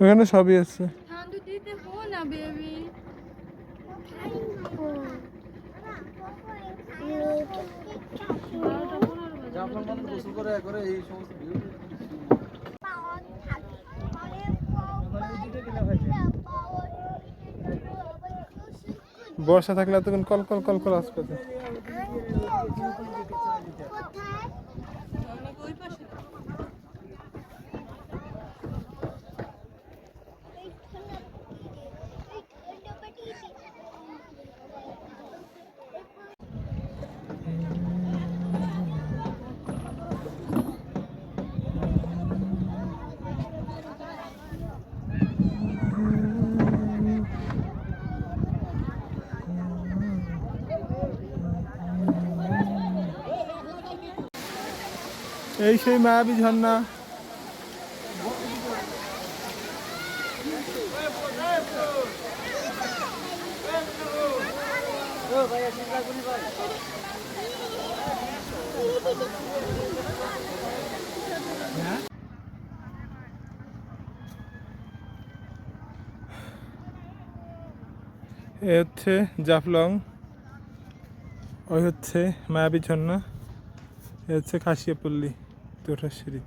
ওখানে সবই আছে। বর্ষা থাকলে তখন কল কল কল কল আসবে এই সেই মায়াবী ঝর্ণা। এ হচ্ছে জাফলং ওই হচ্ছে মায়াবী ঝর্ণা এ হচ্ছে খাসিয়াপল্লী তোটার সিঁড়ি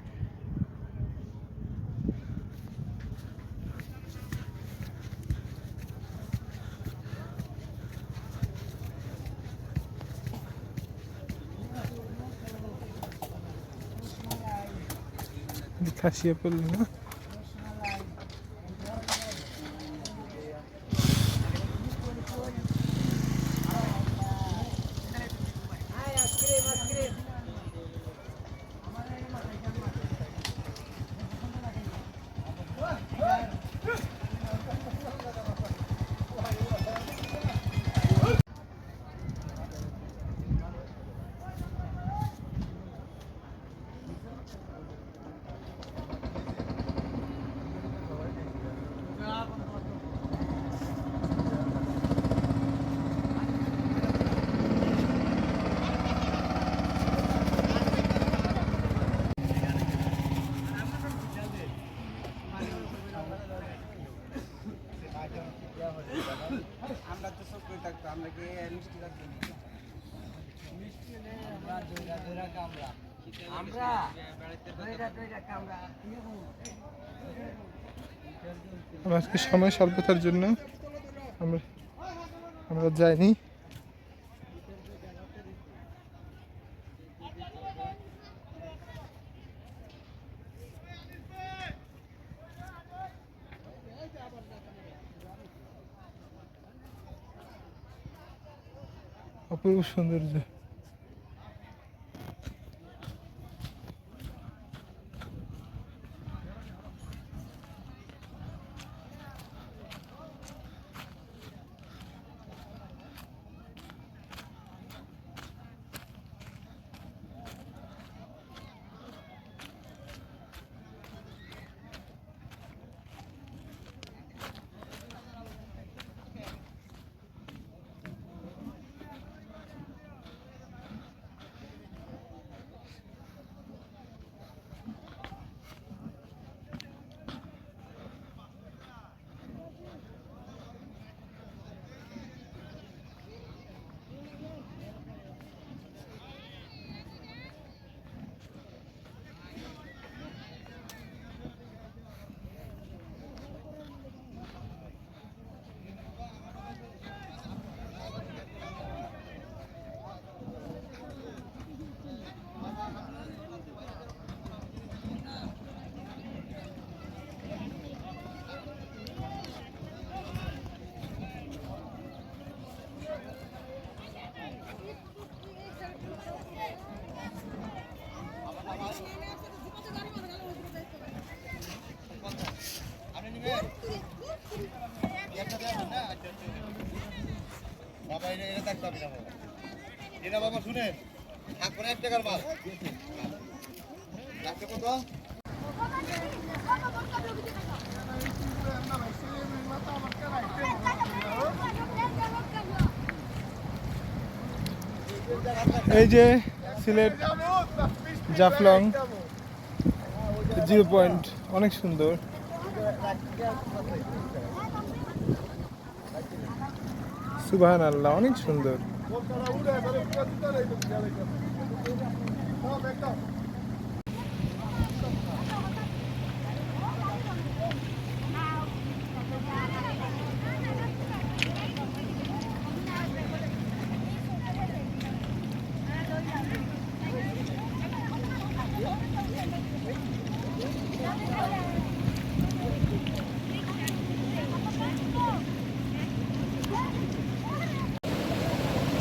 খাসিয়াপল্লী না আমরা আজকে সময় স্বল্পতার জন্য আমরা আমরা যাইনি। অপূর্ব সৌন্দর্য বাবা এটা এটা থাকতে হবে না বাবা এটা বাবা শুনে থাক করে এক টাকার মাল রাখতে এই যে সিলেট জাফলং জিরো পয়েন্ট, অনেক সুন্দর। সুবাহান আল্লাহ অনেক সুন্দর। ছেলেটি বেসে যাচ্ছে বেসে চলে যাচ্ছে রাইট এসো চলো চলো চলো চলো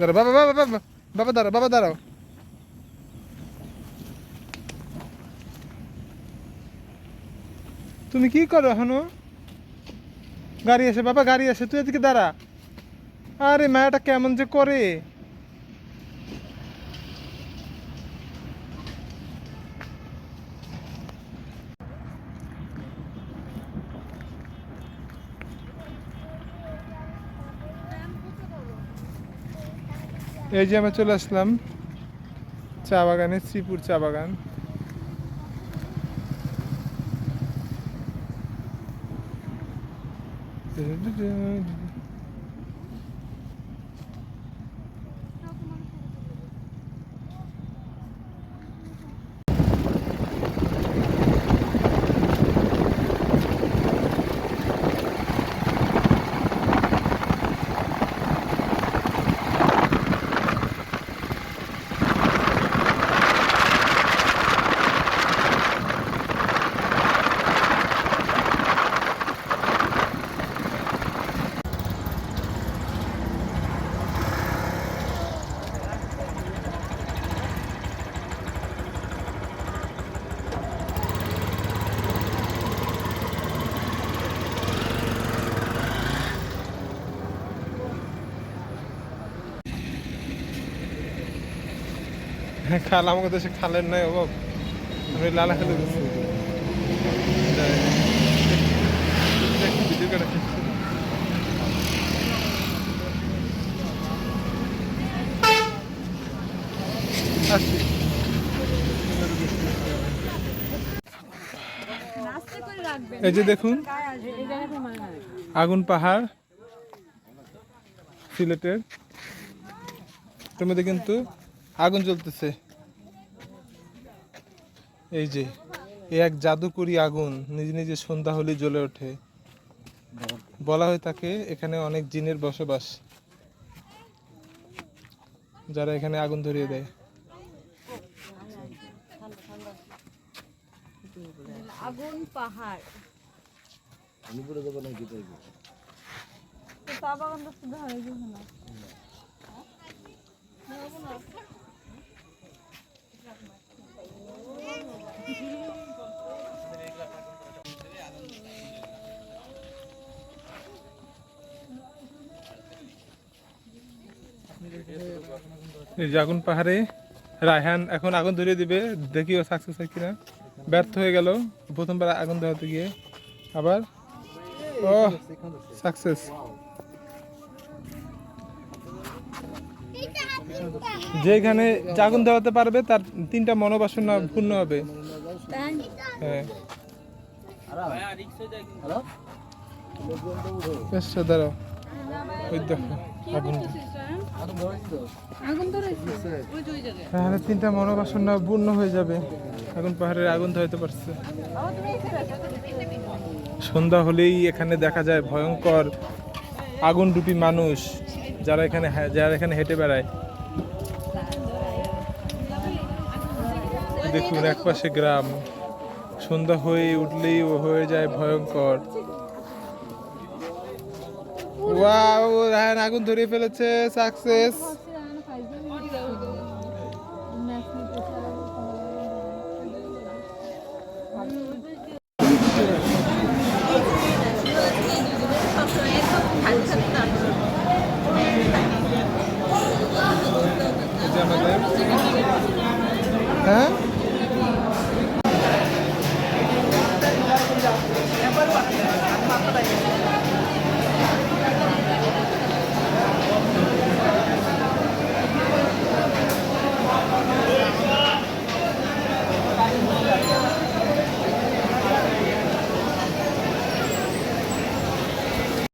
দাঁড়া বাবা বাবা বাবা বাবা দাঁড়া বাবা, দাঁড়াও। তুমি কি করো এখনও গাড়ি আসে বাবা, গাড়ি আসে তুই এদিকে দাঁড়া। আরে, মায়াটা কেমন যে করে। এই যে আমরা চলে আসলাম চা বাগানে শ্রীপুর চা বাগান। খাল আমাকে দেশে খালের নাই অভাব। আমি লালা খেলে গেছি এই যে দেখুন, আগুন পাহাড়, সিলেটের। মধ্যে কিন্তু আগুন জ্বলতেছে। এই যে এই এক জাদুকরি আগুন নিজে নিজে সন্ধ্যা হলে জ্বলে ওঠে। বলা হয় তাকে এখানে অনেক জিনের বসবাস। যারা এখানে আগুন ধরিয়ে দেয়। আগুন পাহাড়। আমি পুরো দেবো নাকি তাই তো চা বাগান তো শুধু হয়ে গেছে না। এই আগুন পাহাড়ে, রায়হান এখন আগুন ধরিয়ে দিবে দেখি ও সাকসেস হয় কিনা। ব্যর্থ হয়ে গেল, প্রথমবার আগুন ধরাতে গিয়ে। আবার ও সাকসেস যেখানে আগুন ধরাতে পারবে, তার তিনটা মনোবাসনা পূর্ণ হবে। তাই হ্যাঁ দাঁড়াও। ওই দেখো আগুন। আগুন তাহলে তিনটা মনোবাসনা পূর্ণ হয়ে যাবে। এখন পাহাড়ের আগুন ধরাতে পারছে। সন্ধ্যা হলেই এখানে দেখা যায় ভয়ঙ্কর আগুন রূপী মানুষ যারা এখানে যারা এখানে হেঁটে বেড়ায়। দেখুন একপাশে গ্রাম। সন্ধ্যা হয়ে উঠলেই ও হয়ে যায় ভয়ঙ্কর। ওয়াও রায়ন আগুন ধরিয়ে ফেলেছে সাকসেস।